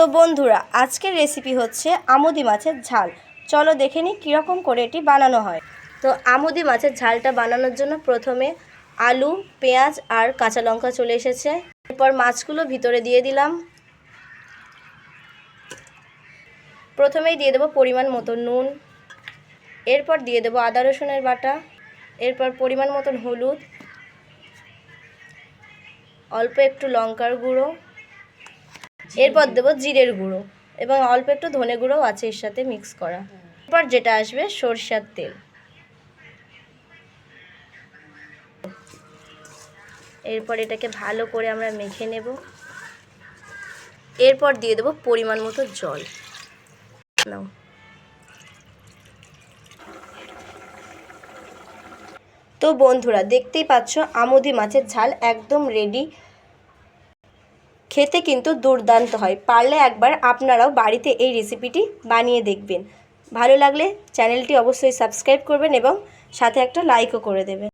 তো বন্ধুরা, আজকের রেসিপি হচ্ছে আমুদি মাছের ঝাল। চলো দেখে নিই কীরকম করে এটি বানানো হয়। তো আমুদি মাছের ঝালটা বানানোর জন্য প্রথমে আলু, পেঁয়াজ আর কাঁচা লঙ্কা চলে এসেছে। এরপর মাছগুলো ভিতরে দিয়ে দিলাম। প্রথমেই দিয়ে দেবো পরিমাণ মতো নুন। এরপর দিয়ে দেবো আদা, রসুনের বাটা। এরপর পরিমাণ মতন হলুদ। অল্প একটু লঙ্কার গুঁড়ো। এরপর দেবো জিরের গুঁড়ো এবং অল্প একটু ধনে গুঁড়োও আছে এর সাথে মিক্স করা। এরপর যেটা আসবে সরষার তেল। এরপর এটাকে ভালো করে আমরা মেখে নেব। এরপর দিয়ে দেবো পরিমাণ মতো জল। নাও। তো বন্ধুরা দেখতেই পাচ্ছ আমুদি মাছের ঝাল একদম রেডি খেতে কিন্তু দুর্দান্ত হয়। পারলে একবার আপনারাও বাড়িতে এই রেসিপিটি বানিয়ে দেখবেন। ভালো লাগলে চ্যানেলটি অবশ্যই সাবস্ক্রাইব করবেন এবং সাথে একটা লাইকও করে দেবেন।